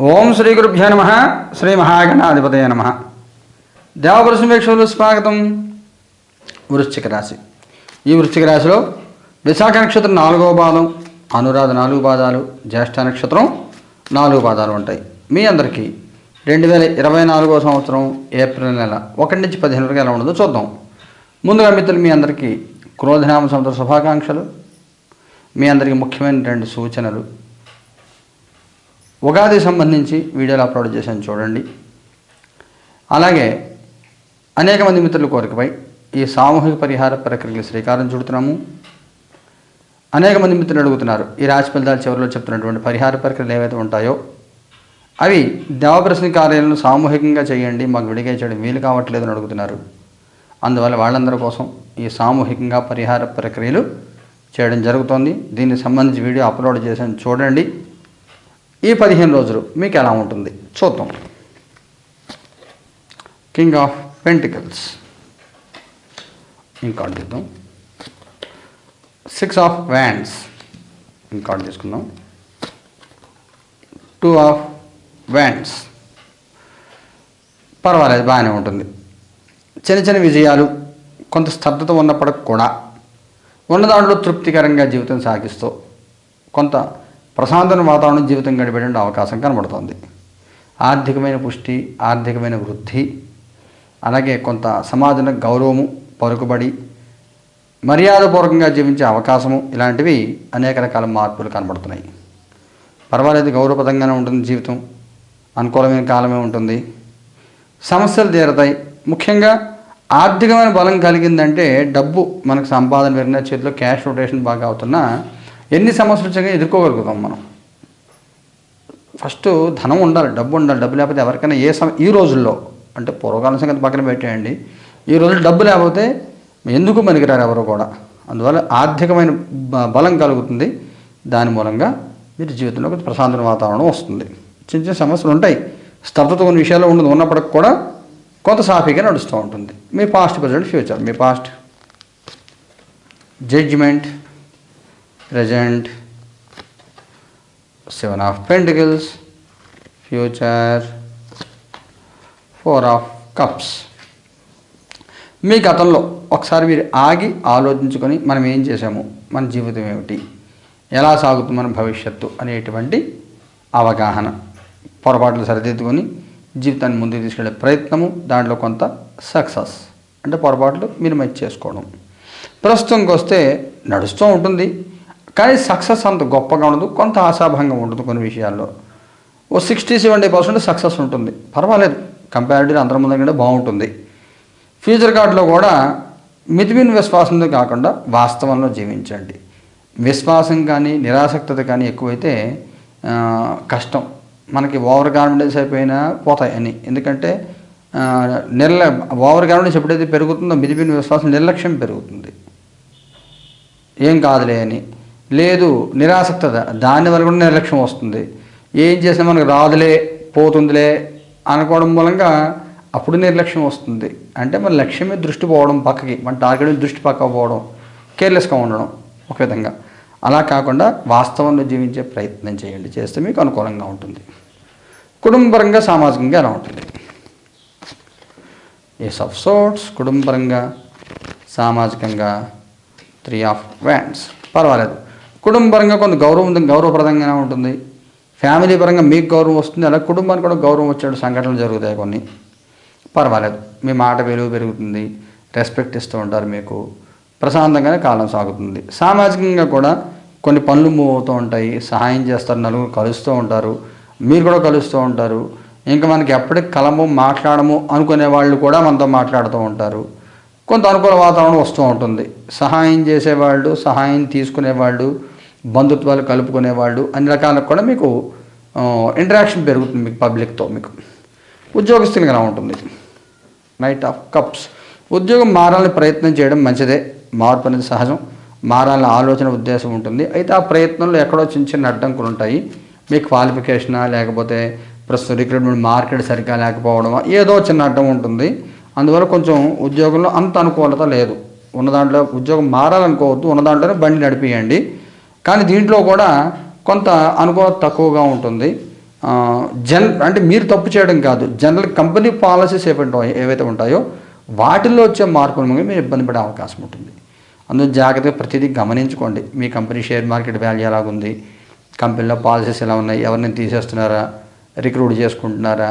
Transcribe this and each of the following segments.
ఓం శ్రీ గురుభ్యో నమ శ్రీ మహాగణాధిపతయ నమ. దేవపురుష స్వాగతం. వృశ్చిక రాశి. ఈ వృశ్చిక రాశిలో విశాఖ నక్షత్రం నాలుగవ పాదం అనురాధ నాలుగు పాదాలు జ్యేష్ఠ నక్షత్రం నాలుగు పాదాలు ఉంటాయి. మీ అందరికీ రెండు వేల ఇరవై నాలుగో సంవత్సరం ఏప్రిల్ నెల ఒకటి నుంచి పదిహేను వరకు ఎలా ఉండదో చూద్దాం. ముందుగా మిత్రులు మీ అందరికీ క్రోధనామ సంవత్సర శుభాకాంక్షలు. మీ అందరికీ ముఖ్యమైనటువంటి సూచనలు. ఉగాది సంబంధించి వీడియోలు అప్లోడ్ చేశాను చూడండి. అలాగే అనేక మంది మిత్రుల కోరికపై ఈ సామూహిక పరిహార ప్రక్రియకి శ్రీకారం చుడుతున్నాము. అనేక మంది మిత్రులు అడుగుతున్నారు ఈ రాశి ఫలితాల చివరిలో చెప్తున్నటువంటి పరిహార ప్రక్రియలు ఏవైతే ఉంటాయో అవి దేవప్రశ్ని కార్యాలను సామూహికంగా చేయండి మాకు విడిగా చేయడం వీలు కావట్లేదు అని అడుగుతున్నారు. అందువల్ల వాళ్ళందరి కోసం ఈ సామూహికంగా పరిహార ప్రక్రియలు చేయడం జరుగుతోంది. దీనికి సంబంధించి వీడియో అప్లోడ్ చేశాను చూడండి. ఈ పదిహేను రోజులు మీకు ఎలా ఉంటుంది? చూద్దాం. కింగ్ ఆఫ్ పెంటికల్స్ ఇంకా చూద్దాం సిక్స్ ఆఫ్ వ్యాండ్స్ ఇంకా తీసుకుందాం. టూ ఆఫ్ వ్యాండ్స్ పర్వాలేదు బాగానే ఉంటుంది. చిన్న చిన్న విజయాలు కొంత స్తబ్దత ఉన్నప్పటికి కూడా ఉన్న దాంట్లో తృప్తికరంగా జీవితం సాగిస్తూ కొంత ప్రశాంతమైన వాతావరణం జీవితం గడిపే అవకాశం కనబడుతోంది. ఆర్థికమైన పుష్టి ఆర్థికమైన వృద్ధి అలాగే కొంత సమాజంలో గౌరవము పలుకుబడి మర్యాదపూర్వకంగా జీవించే అవకాశము ఇలాంటివి అనేక రకాల మార్పులు కనబడుతున్నాయి. పర్వాలేదు గౌరవప్రదంగానే ఉంటుంది జీవితం. అనుకూలమైన కాలమే ఉంటుంది. సమస్యలు తీరతాయి. ముఖ్యంగా ఆర్థికమైన బలం కలిగిందంటే డబ్బు మనకు సంపాదన పెరిగిన చేతిలో క్యాష్ రొటేషన్ బాగా అవుతున్నా ఎన్ని సమస్యలు వచ్చాక ఎదుర్కోగలుగుతాం మనం. ఫస్ట్ ధనం ఉండాలి డబ్బు ఉండాలి డబ్బు లేకపోతే ఎవరికైనా ఏ సమ ఈ రోజుల్లో అంటే పూర్వకాలం సంగతి పక్కన పెట్టేయండి. ఈ రోజుల్లో డబ్బు లేకపోతే ఎందుకు పనికిరారు ఎవరు కూడా? అందువల్ల ఆర్థికమైన బ- బలం కలుగుతుంది. దాని మూలంగా మీరు జీవితంలో కొంచెం ప్రశాంతమైన వాతావరణం వస్తుంది. చిన్న చిన్న సమస్యలు ఉంటాయి. స్తబ్దత కొన్ని విషయాల్లో ఉండదు. ఉన్నప్పటికి కూడా కొంత సాఫీగా నడుస్తూ ఉంటుంది. మీ past present future me past. Judgement. Present seven of pentacles future four of cups మీ గతంలో ఒకసారి మీరు ఆగి ఆలోచించుకొని మనం ఏం చేసాము మన జీవితం ఏమిటి? ఎలా సాగుతుంది మన భవిష్యత్తు అనేటువంటి అవగాహన. పొరపాట్లు సరిదిద్దుకొని జీవితాన్ని ముందుకు తీసుకెళ్ళే ప్రయత్నము దాంట్లో కొంత సక్సెస్ అంటే పొరపాట్లు మీరు మంచి చేసుకోవడం. ప్రస్తుతంకి వస్తే నడుస్తూ ఉంటుంది. కానీ సక్సెస్ అంత గొప్పగా ఉండదు కొంత ఆశాభంగం ఉంటుంది కొన్ని విషయాల్లో. ఓ సిక్స్టీ సెవెంటీ పర్సెంట్ సక్సెస్ ఉంటుంది. పర్వాలేదు కంపారిటివ్ అందరి ముందు కంటే బాగుంటుంది. ఫ్యూచర్ కార్డులో కూడా మితిమిన్ విశ్వాసంతో కాకుండా వాస్తవంలో జీవించండి. విశ్వాసం కానీ నిరాసక్తత కానీ ఎక్కువైతే కష్టం. మనకి ఓవర్ కాన్ఫిడెన్స్ అయిపోయినా పోతాయి అని ఎందుకంటే నిర్ల ఓవర్ కాన్ఫిడెన్స్ ఎప్పుడైతే పెరుగుతుందో మితిమిన్ విశ్వాసం నిర్లక్ష్యం పెరుగుతుంది. ఏం కాదులే అని. లేదు నిరాసక్తత. దానివల్ల కూడా నిర్లక్ష్యం వస్తుంది. ఏం చేసినా మనకు రాదులే పోతుందిలే అనుకోవడం మూలంగా అప్పుడు నిర్లక్ష్యం వస్తుంది. అంటే మన లక్ష్యం మీద దృష్టి పోవడం పక్కకి మన టార్గెట్ మీద దృష్టి పక్క పోవడం కేర్లెస్గా ఉండడం ఒక విధంగా. అలా కాకుండా వాస్తవంలో జీవించే ప్రయత్నం చేయండి. చేస్తే మీకు అనుకూలంగా ఉంటుంది. కుటుంబపరంగా సామాజికంగా ఎలా ఉంటుంది? ఏస్ ఆఫ్ సోట్స్ కుటుంబపరంగా సామాజికంగా త్రీ ఆఫ్ వ్యాండ్స్ పర్వాలేదు. కుటుంబపరంగా కొంత గౌరవం గౌరవప్రదంగానే ఉంటుంది. ఫ్యామిలీ పరంగా మీకు గౌరవం వస్తుంది అలా కుటుంబానికి కూడా గౌరవం వచ్చేటువంటి సంఘటనలు జరుగుతాయి కొన్ని. పర్వాలేదు మీ మాట విలువ పెరుగుతుంది రెస్పెక్ట్ ఇస్తూ ఉంటారు మీకు. ప్రశాంతంగానే కాలం సాగుతుంది. సామాజికంగా కూడా కొన్ని పనులు మూవ్ అవుతూ ఉంటాయి సహాయం చేస్తారు నలుగురు కలుస్తూ ఉంటారు మీరు కూడా కలుస్తూ ఉంటారు. ఇంకా మనకి ఎప్పటికి కలము మాట్లాడము అనుకునే వాళ్ళు కూడా మనతో మాట్లాడుతూ ఉంటారు. కొంత అనుకూల వాతావరణం వస్తూ ఉంటుంది. సహాయం చేసేవాళ్ళు సహాయం తీసుకునేవాళ్ళు బంధుత్వాలు కలుపుకునేవాళ్ళు అన్ని రకాలకు కూడా మీకు ఇంటరాక్షన్ పెరుగుతుంది మీకు పబ్లిక్తో మీకు. ఉద్యోగస్తులకు ఎలా ఉంటుంది నైట్ ఆఫ్ కప్స్ ఉద్యోగం మారాలని ప్రయత్నం చేయడం మంచిదే. మార్పు అనేది సహజం. మారాలని ఆలోచన ఉద్దేశం ఉంటుంది. అయితే ఆ ప్రయత్నంలో ఎక్కడో చిన్న చిన్న అడ్డంకులు ఉంటాయి. మీ క్వాలిఫికేషనా లేకపోతే ప్రస్తుతం రిక్రూట్మెంట్ మార్కెట్ సరిగ్గా లేకపోవడమా ఏదో చిన్న అడ్డం ఉంటుంది. అందువల్ల కొంచెం ఉద్యోగంలో అంత అనుకూలత లేదు. ఉన్న దాంట్లో ఉద్యోగం మారాలనుకోవద్దు. ఉన్న దాంట్లోనే బండి నడిపియండి. కానీ దీంట్లో కూడా కొంత అనుభవం తక్కువగా ఉంటుంది. జన్ అంటే మీరు తప్పు చేయడం కాదు. జనరల్ కంపెనీ పాలసీస్ ఏవైతే ఏవైతే ఉంటాయో వాటిల్లో వచ్చే మార్పులు మీరు ఇబ్బంది పడే అవకాశం ఉంటుంది. అందులో జాగ్రత్తగా ప్రతిదీ గమనించుకోండి. మీ కంపెనీ షేర్ మార్కెట్ వాల్యూ ఎలాగుంది? కంపెనీలో పాలసీస్ ఎలా ఉన్నాయి? ఎవరిని తీసేస్తున్నారా? రిక్రూట్ చేసుకుంటున్నారా?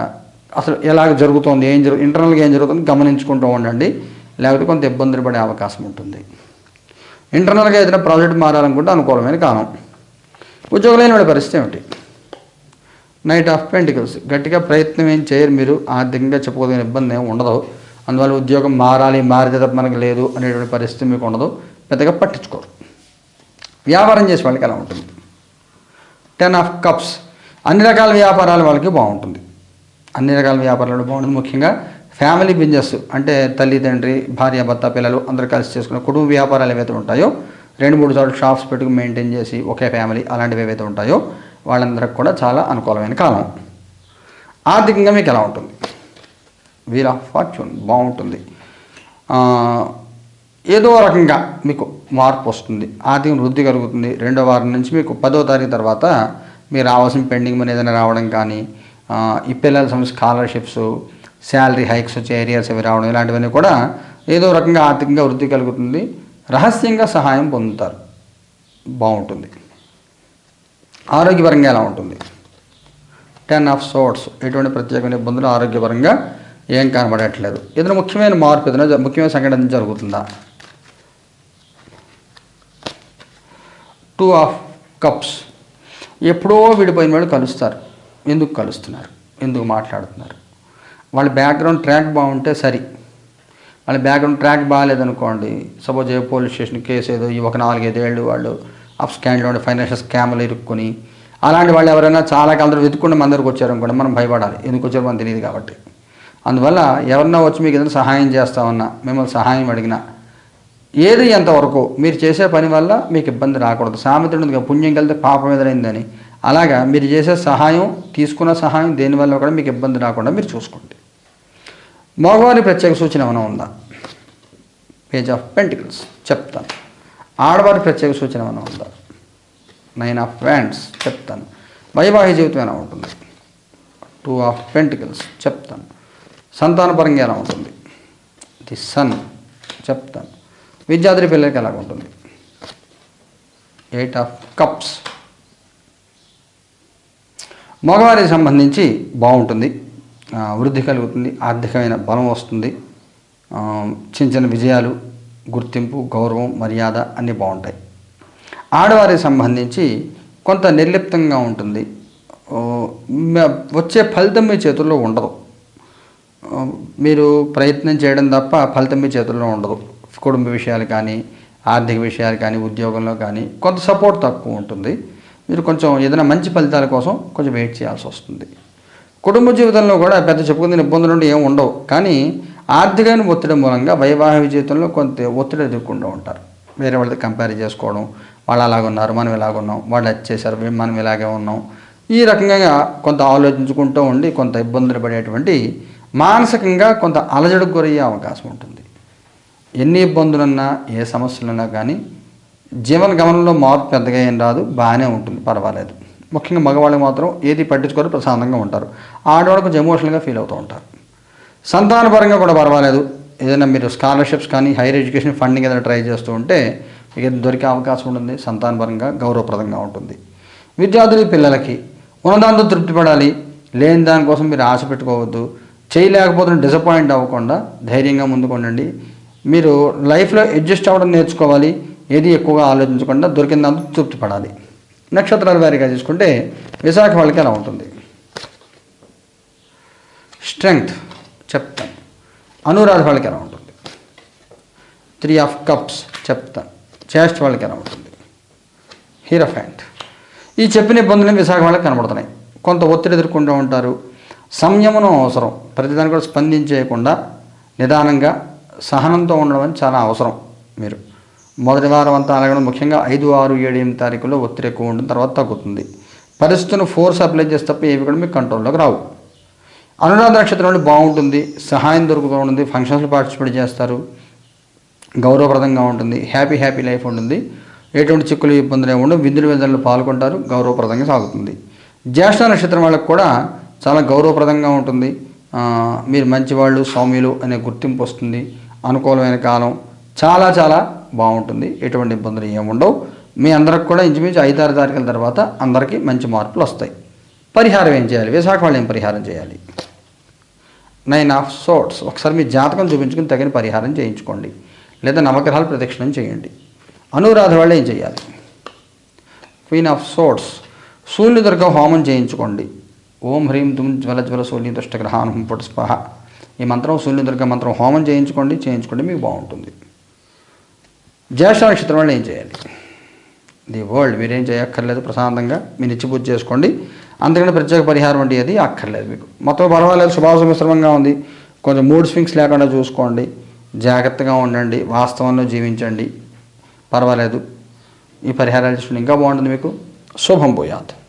అసలు ఎలాగ జరుగుతోంది? ఏం జరుగు ఇంటర్నల్గా ఏం జరుగుతుంది గమనించుకుంటూ ఉండండి. లేకపోతే కొంత ఇబ్బందులు పడే అవకాశం ఉంటుంది. ఇంటర్నల్గా ఏదైనా ప్రాజెక్ట్ మారాలనుకుంటే అనుకూలమైన కాలం. ఉద్యోగం లేని వాడి పరిస్థితి ఏమిటి? నైట్ ఆఫ్ పెంటికల్స్ గట్టిగా ప్రయత్నం ఏం చేయరు మీరు. ఆర్థికంగా చెప్పుకోదగిన ఇబ్బంది ఏమి ఉండదు. అందువల్ల ఉద్యోగం మారాలి మారితే తప్ప మనకు లేదు అనేటువంటి పరిస్థితి మీకు ఉండదు. పెద్దగా పట్టించుకోరు. వ్యాపారం చేసే వాళ్ళకి ఎలా ఉంటుంది? టెన్ ఆఫ్ కప్స్ అన్ని రకాల వ్యాపారాల వాళ్ళకి బాగుంటుంది. అన్ని రకాల వ్యాపారాలు బాగుంటుంది. ముఖ్యంగా ఫ్యామిలీ బిజినెస్ అంటే తల్లి తండ్రి భార్య భర్త పిల్లలు అందరూ కలిసి చేసుకునే కుటుంబ వ్యాపారాలు ఏవైతే ఉంటాయో రెండు మూడు సార్లు షాప్స్ పెట్టుకుని మెయింటైన్ చేసి ఒకే ఫ్యామిలీ అలాంటివి ఏవైతే ఉంటాయో వాళ్ళందరికి కూడా చాలా అనుకూలమైన కాలం. ఆర్థికంగా మీకు ఎలా ఉంటుంది? వీల్ ఆఫ్ ఫార్చ్యూన్ బాగుంటుంది. ఏదో రకంగా మీకు మార్పు వస్తుంది. ఆర్థిక వృద్ధి కలుగుతుంది. రెండో వారం నుంచి మీకు పదో తారీఖు తర్వాత మీరు రావాల్సిన పెండింగ్ మనీ ఏదైనా రావడం కానీ ఈ పిల్లల సమస్య స్కాలర్షిప్స్ శాలరీ హైక్స్ వచ్చే ఏరియాస్ అవి రావడం ఇలాంటివన్నీ కూడా ఏదో రకంగా ఆర్థికంగా వృద్ధి కలుగుతుంది. రహస్యంగా సహాయం పొందుతారు. బాగుంటుంది. ఆరోగ్యపరంగా ఎలా ఉంటుంది? టెన్ ఆఫ్ సోర్ట్స్ ఎటువంటి ప్రత్యేకమైన ఇబ్బందులు ఆరోగ్యపరంగా ఏం కనబడట్లేదు. ఏదైనా ముఖ్యమైన మార్పు ఏదైనా ముఖ్యమైన సంఘటన జరుగుతుందా? టూ ఆఫ్ కప్స్ ఎప్పుడో విడిపోయిన వాళ్ళు కలుస్తారు. ఎందుకు కలుస్తున్నారు? ఎందుకు మాట్లాడుతున్నారు? బ్యాక్గ్రౌండ్ ట్రాక్ బాగుంటే సరి. వాళ్ళ బ్యాక్గ్రౌండ్ ట్రాక్ బాగాలేదనుకోండి సపోజ్ ఏ పోలీస్ స్టేషన్ కేసు ఏదో ఈ ఒక నాలుగైదేళ్ళు వాళ్ళు అప్ స్కాండ్లో ఉండే ఫైనాన్షియల్ స్కామ్లు ఇరుక్కుని అలాంటి వాళ్ళు ఎవరైనా చాలా కాలం వెతుక్కుండా మన దగ్గరకు వచ్చారు మనం భయపడాలి. ఎందుకు వచ్చారో మనం తెలియదు కాబట్టి. అందువల్ల ఎవరన్నా వచ్చి మీకు ఏదైనా సహాయం చేస్తామన్నా మిమ్మల్ని సహాయం అడిగినా ఏది ఎంతవరకు మీరు చేసే పని వల్ల మీకు ఇబ్బంది రాకూడదు. సామెత ఉంది పుణ్యం కలితే పాపం ఎదురైందని. అలాగా మీరు చేసే సహాయం తీసుకున్న సహాయం దేనివల్ల కూడా మీకు ఇబ్బంది రాకుండా మీరు చూసుకోండి. మగవారి ప్రత్యేక సూచన ఏమైనా ఉందా? పేజ్ ఆఫ్ పెంటికల్స్ చెప్తాను. ఆడవారి ప్రత్యేక సూచన ఏమైనా ఉందా? నైన్ ఆఫ్ వ్యాండ్స్ చెప్తాను. వైవాహిక జీవితం ఎలా ఉంటుంది? టూ ఆఫ్ పెంటికల్స్ చెప్తాను. సంతానపరంగా ఎలా ఉంటుంది? ది సన్ చెప్తాను. విద్యార్థి పిల్లలకి ఎలా ఉంటుంది? ఎయిట్ ఆఫ్ కప్స్ మగవారికి సంబంధించి బాగుంటుంది. వృద్ధి కలుగుతుంది ఆర్థికమైన బలం వస్తుంది. చిన్న చిన్న విజయాలు గుర్తింపు గౌరవం మర్యాద అన్నీ బాగుంటాయి. ఆడవారికి సంబంధించి కొంత నిర్లిప్తంగా ఉంటుంది. వచ్చే ఫలితం మీ చేతుల్లో ఉండదు. మీరు ప్రయత్నం చేయడం తప్ప ఫలితం మీ చేతుల్లో ఉండదు. కుటుంబ విషయాలు కానీ ఆర్థిక విషయాలు కానీ ఉద్యోగంలో కానీ కొంత సపోర్ట్ తక్కువ ఉంటుంది. మీరు కొంచెం ఏదైనా మంచి ఫలితాల కోసం కొంచెం వెయిట్ చేయాల్సి వస్తుంది. కుటుంబ జీవితంలో కూడా పెద్ద చెప్పుకునే ఇబ్బందులు ఉంటే ఏమి ఉండవు. కానీ ఆర్థికమైన ఒత్తిడి మూలంగా వైవాహిక జీవితంలో కొంత ఒత్తిడి ఎదుర్కొంటూ ఉంటారు. వేరే వాళ్ళతో కంపేర్ చేసుకోవడం వాళ్ళు అలాగ ఉన్నారు మనం ఇలాగున్నాం వాళ్ళు అది చేశారు మనం ఇలాగే ఉన్నాం. ఈ రకంగా కొంత ఆలోచించుకుంటూ ఉండి కొంత ఇబ్బందులు పడేటువంటి మానసికంగా కొంత అలజడికి గురయ్యే అవకాశం ఉంటుంది. ఎన్ని ఇబ్బందులున్నా ఏ సమస్యలున్నా కానీ జీవన గమనంలో మార్పు పెద్దగా ఏం రాదు బాగానే ఉంటుంది పర్వాలేదు. ముఖ్యంగా మగవాళ్ళు మాత్రం ఏది పట్టించుకోరు ప్రశాంతంగా ఉంటారు. ఆడవాళ్ళు కొంచెం ఎమోషనల్గా ఫీల్ అవుతూ ఉంటారు. సంతానపరంగా కూడా పర్వాలేదు. ఏదైనా మీరు స్కాలర్షిప్స్ కానీ హైయర్ ఎడ్యుకేషన్ ఫండింగ్ ఏదైనా ట్రై చేస్తూ ఉంటే మీకు దొరికే అవకాశం ఉంటుంది సంతానపరంగా గౌరవప్రదంగా ఉంటుంది. విద్యార్థులు పిల్లలకి ఉన్నదాంతో తృప్తి పడాలి. లేని దానికోసం మీరు ఆశ పెట్టుకోవద్దు. చేయలేకపోతున్న డిసప్పాయింట్ అవ్వకుండా ధైర్యంగా ముందుకుండండి మీరు లైఫ్లో అడ్జస్ట్ అవ్వడం నేర్చుకోవాలి. ఏది ఎక్కువగా ఆలోచించకుండా దొరికిన దాంతో తృప్తి పడాలి. నక్షత్రాల వారిగా చూసుకుంటే విశాఖ వాళ్ళకి ఎలా ఉంటుంది? స్ట్రెంగ్త్ చెప్తాను. అనురాధ వాళ్ళకి ఎలా ఉంటుంది? త్రీ ఆఫ్ కప్స్ చెప్తాను. చేస్ట్ వాళ్ళకి ఎలా ఉంటుంది? హీరోఫ్యాంట్ ఈ చెప్పిన ఇబ్బందులు విశాఖ వాళ్ళకి కనబడుతున్నాయి. కొంత ఒత్తిడి ఎదుర్కొంటూ ఉంటారు. సంయమనం అవసరం. ప్రతిదాన్ని కూడా స్పందించేయకుండా నిదానంగా సహనంతో ఉండడం చాలా అవసరం మీరు. మొదటి వారం అంతా అలాగే ముఖ్యంగా ఐదు ఆరు ఏడు ఎనిమిది తారీఖులో ఒత్తిడి ఎక్కువ ఉంటుంది తర్వాత తగ్గుతుంది. పరిస్థితులను ఫోర్స్ అప్లై చేస్తే తప్ప ఏవి కూడా మీకు కంట్రోల్లోకి రావు. అనురాధ నక్షత్రం బాగుంటుంది సహాయం దొరుకుతూ ఉంటుంది ఫంక్షన్స్లో పార్టిసిపేట్ చేస్తారు గౌరవప్రదంగా ఉంటుంది హ్యాపీ హ్యాపీ లైఫ్ ఉంటుంది. ఎటువంటి చిక్కులు ఇబ్బందులు ఉండవు విందులు విందులు పాల్గొంటారు గౌరవప్రదంగా సాగుతుంది. జ్యేష్ఠ నక్షత్రం వాళ్ళకు కూడా చాలా గౌరవప్రదంగా ఉంటుంది. మీరు మంచివాళ్ళు సౌమ్యులు అనే గుర్తింపు వస్తుంది అనుకూలమైన కాలం చాలా చాలా బాగుంటుంది. ఎటువంటి ఇబ్బందులు ఏముండవు మీ అందరికి కూడా ఇంచుమించు ఐదారు తారీఖుల తర్వాత అందరికీ మంచి మార్పులు వస్తాయి. పరిహారం ఏం చేయాలి? విశాఖ వాళ్ళు ఏం పరిహారం చేయాలి? నైన్ ఆఫ్ సోట్స్ ఒకసారి మీ జాతకం చూపించుకుని తగిన పరిహారం చేయించుకోండి. లేదా నవగ్రహాలు ప్రదక్షిణం చేయండి. అనురాధ వాళ్ళు ఏం చేయాలి? క్వీన్ ఆఫ్ సోట్స్ సూర్యుదుర్గ హోమం చేయించుకోండి. ఓం హ్రీం తుమ్ జ్వల జ్వల సూర్య దుష్టగ్రహానం పుట్ స్పహ. ఈ మంత్రం సూర్యుదుర్గ మంత్రం హోమం చేయించుకోండి చేయించుకోండి మీకు బాగుంటుంది. జ్యేష్ఠ నక్షత్రం వాళ్ళు ఏం చేయాలి? ది వరల్డ్ మీరేం చేయక్కర్లేదు ప్రశాంతంగా మీ నిత్య పూజ చేసుకోండి. అందుకని ప్రత్యేక పరిహారం అంటే అది అక్కర్లేదు మీకు. మొత్తం పర్వాలేదు శుభాశ మిశ్రమంగా ఉంది. కొంచెం మూడ్ స్వింగ్స్ లేకుండా చూసుకోండి. జాగ్రత్తగా ఉండండి. వాస్తవంలో జీవించండి. పర్వాలేదు. ఈ పరిహారాలు చేసుకుంటే ఇంకా బాగుంటుంది మీకు. శుభం పోయాదు